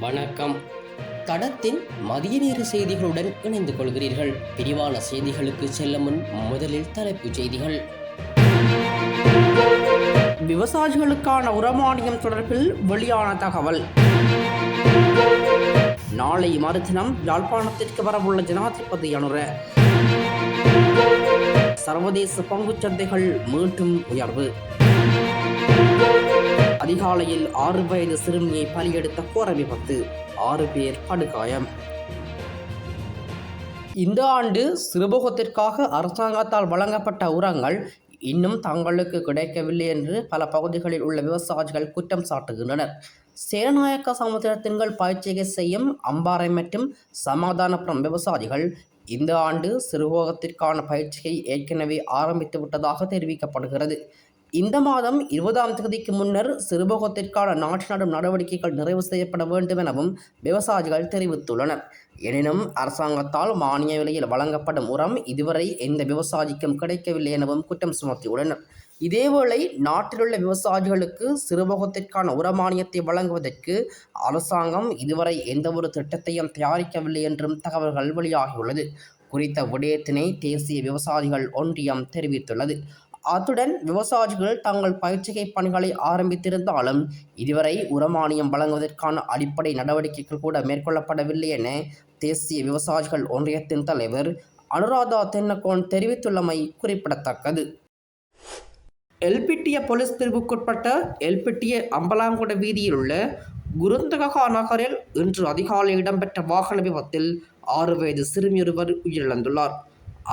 வணக்கம். தடத்தின் மதிய நேர செய்திகளுடன் இணைந்து கொள்கிறீர்கள். விரிவான செய்திகளுக்கு செல்ல முன் முதலில் தலைப்புச் செய்திகள். விவசாயிகளுக்கான உரமானியம் தொடர்பில் வெளியான தகவல். நாளை மறுதினம் யாழ்ப்பாணத்திற்கு வரவுள்ள ஜனாதிபதி அனுர. சர்வதேச பங்குச் சந்தைகள் மீண்டும் உயர்வு. சாலையில் ஆறு வயது சிறுமியை பலியெடுத்த கோர விபத்து ஆறு பேர் படுகாயம். இந்த ஆண்டு சிறுபோகத்திற்காக அரசாங்கத்தால் வழங்கப்பட்ட உரங்கள் இன்னும் தங்களுக்கு கிடைக்கவில்லை என்று பல பகுதிகளில் உள்ள விவசாயிகள் குற்றம் சாட்டுகின்றனர். சேனநாயக்க சமுத்திரத்தின்கள் பயிற்சிகை செய்யும் அம்பாறை மற்றும் சமாதானபுரம் விவசாயிகள் இந்த ஆண்டு சிறுபோகத்திற்கான பயிற்சியை ஏற்கனவே ஆரம்பித்து விட்டதாக தெரிவிக்கப்படுகிறது. இந்த மாதம் இருபதாம் தேதிக்கு முன்னர் சிறுபோகத்திற்கான நாட்டு நடும் நடவடிக்கைகள் நிறைவு செய்யப்பட வேண்டும் எனவும் விவசாயிகள் தெரிவித்துள்ளனர். எனினும் அரசாங்கத்தால் மானிய விலையில் வழங்கப்படும் உரம் இதுவரை எந்த விவசாயிக்கும் கிடைக்கவில்லை எனவும் குற்றம் சுமத்தியுள்ளனர். இதேவேளை நாட்டிலுள்ள விவசாயிகளுக்கு சிறுபோகத்திற்கான உரமானியத்தை வழங்குவதற்கு அரசாங்கம் இதுவரை எந்தவொரு திட்டத்தையும் தயாரிக்கவில்லை என்றும் தகவல்கள் வெளியாகியுள்ளது. குறித்த விடயத்தினை தேசிய விவசாயிகள் ஒன்றியம் தெரிவித்துள்ளது. அத்துடன் விவசாயிகள் தங்கள் பயிற்சிகை பணிகளை ஆரம்பித்திருந்தாலும் இதுவரை உரமானியம் வழங்குவதற்கான அடிப்படை நடவடிக்கைகள் கூட மேற்கொள்ளப்படவில்லை என தேசிய விவசாயிகள் ஒன்றியத்தின் தலைவர் அனுராதா தென்னகோன் தெரிவித்துள்ளமை குறிப்பிடத்தக்கது. எல்பிட்டிய போலீஸ் பிரிவுக்குட்பட்ட எல்பிட்டிய அம்பலாங்குட வீதியில் உள்ள குருந்தகா நகரில் இன்று அதிகாலை இடம்பெற்ற வாகன விபத்தில் ஆறு வயது சிறுமியொருவர் உயிரிழந்துள்ளார்.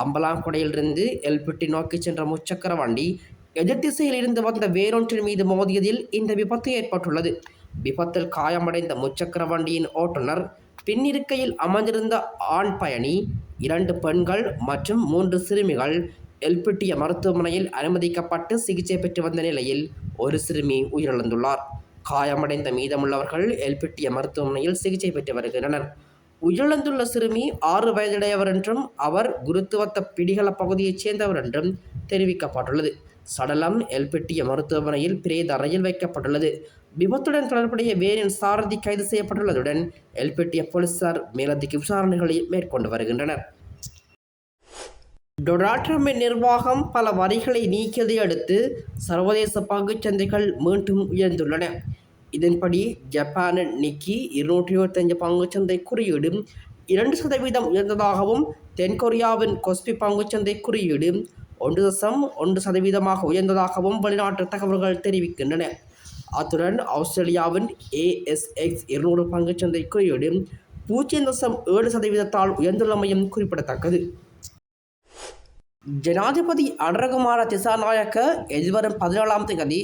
அம்பலாங்குடையிலிருந்து எல்பிட்டி நோக்கி சென்ற முச்சக்கர வண்டி எதிர் திசையில் இருந்து வந்த வேறொன்றின் மீது மோதியதில் இந்த விபத்து ஏற்பட்டுள்ளது. விபத்தில் காயமடைந்த முச்சக்கர வண்டியின் ஓட்டுநர் பின்னிருக்கையில் அமர்ந்திருந்த ஆண் பயணி இரண்டு பெண்கள் மற்றும் மூன்று சிறுமிகள் எல்பிட்டிய மருத்துவமனையில் அனுமதிக்கப்பட்டு சிகிச்சை பெற்று வந்த நிலையில் ஒரு சிறுமி உயிரிழந்துள்ளார். காயமடைந்த மீதமுள்ளவர்கள் எல்பிட்டிய மருத்துவமனையில் சிகிச்சை பெற்று வருகின்றனர். உயிரிழந்துள்ள சிறுமி ஆறு வயதுடையவர் என்றும் அவர் குருத்துவத்த பிடிகள பகுதியைச் சேர்ந்தவர் என்றும் தெரிவிக்கப்பட்டுள்ளது. சடலம் எல்பெட்டிய மருத்துவமனையில் பிரேத அறையில் வைக்கப்பட்டுள்ளது. விபத்துடன் தொடர்புடைய வேனின் சாரதி கைது செய்யப்பட்டுள்ளதுடன் எல்பெட்டிய போலீசார் மேலதிக விசாரணைகளை மேற்கொண்டு வருகின்றனர். டொனால்ட் ட்ரம்பின் நிர்வாகம் பல வரிகளை நீக்கியதை அடுத்து சர்வதேச பங்குச் சந்தைகள் மீண்டும் உயர்ந்துள்ளன. இதன்படி ஜப்பானின் நிக்கி இருநூற்றி இருபத்தஞ்சு பங்குச்சந்தை குறியீடு இரண்டு சதவீதம் உயர்ந்ததாகவும் தென்கொரியாவின் கொஸ்பி பங்குச்சந்தை குறியீடு ஒன்று தசம் ஒன்று சதவீதமாக உயர்ந்ததாகவும் வெளிநாட்டு தகவல்கள் தெரிவிக்கின்றன. அத்துடன் ஆஸ்திரேலியாவின் ஏஎஸ்எக்ஸ் இருநூறு பங்குச்சந்தை குறியீடு பூஜ்ஜியம் தசம் ஏழு சதவீதத்தால் உயர்ந்துள்ளமையும் குறிப்பிடத்தக்கது. ஜனாதிபதி அனுரகுமார திசாநாயக்க எதிர்வரும் பதினேழாம் தேதி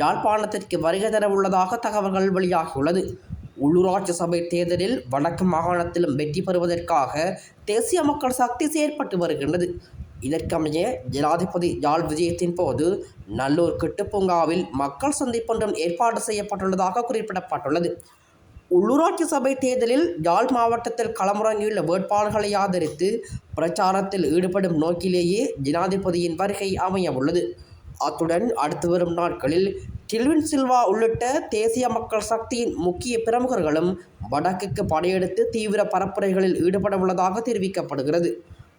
யாழ்ப்பாணத்திற்கு வருகை தர உள்ளதாக தகவல்கள் வெளியாகியுள்ளது. உள்ளூராட்சி சபை தேர்தலில் வடக்கு மாகாணத்திலும் வெற்றி பெறுவதற்காக தேசிய மக்கள் சக்தி செயற்பட்டு வருகின்றது. இதற்கமைய ஜனாதிபதி யாழ் விஜயத்தின் போது நல்லூர் கிட்டுப்பூங்காவில் மக்கள் சந்திப்பொன்றும் ஏற்பாடு செய்யப்பட்டுள்ளதாக குறிப்பிடப்பட்டுள்ளது. உள்ளூராட்சி சபை தேர்தலில் யாழ் மாவட்டத்தில் களமிறங்கியுள்ள வேட்பாளர்களை ஆதரித்து பிரச்சாரத்தில் ஈடுபடும் நோக்கிலேயே ஜனாதிபதியின் வருகை அமைய உள்ளது. அத்துடன் அடுத்து வரும் நாட்களில் டில்வின் சில்வா உள்ளிட்ட தேசிய மக்கள் சக்தியின் முக்கிய பிரமுகர்களும் வடக்குக்கு படையெடுத்து தீவிர பரப்புரைகளில் ஈடுபட உள்ளதாக தெரிவிக்கப்படுகிறது.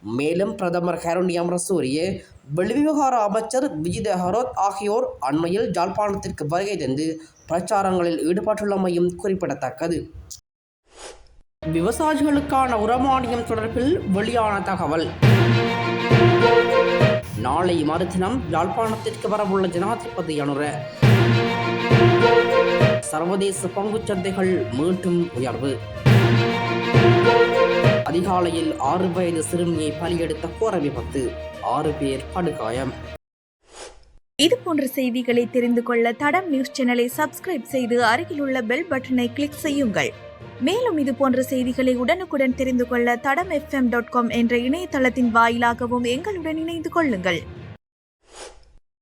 மேலும் பிரதமர் ஹருணி அமரசூரிய வெளிவிவகார அமைச்சர் விஜித ஹரோத் ஆகியோர் அண்மையில் ஜாழ்ப்பாணத்திற்கு வருகை தந்து பிரச்சாரங்களில் ஈடுபட்டுள்ளமையும் குறிப்பிடத்தக்கது. விவசாயிகளுக்கான உரமானியம் தொடர்பில் வெளியான தகவல். நாளை மறுதினம் யாழ்ப்பாணத்திற்கு வரவுள்ள ஜனாதிபதி அனுர. சர்வதேச பங்குச் சந்தைகள் மீண்டும் உயர்வு. அதிகாலையில் ஆறு வயது சிறுமியை பலியெடுத்த கோர விபத்து. ஆறு பேர் படுகாயம். இது போன்ற செய்திகளை தெரிந்து கொள்ள தடம் நியூஸ் சேனலை சப்ஸ்கிரைப் செய்து அருகிலுள்ள பெல் பட்டனை கிளிக் செய்யுங்கள். மேலும் இது போன்ற செய்திகளை உடனுக்குடன் தெரிந்து கொள்ள தடம் எஃப்எம் டாட் காம் என்ற இணையதளத்தின் வாயிலாகவும் எங்களுடன் இணைந்து கொள்ளுங்கள்.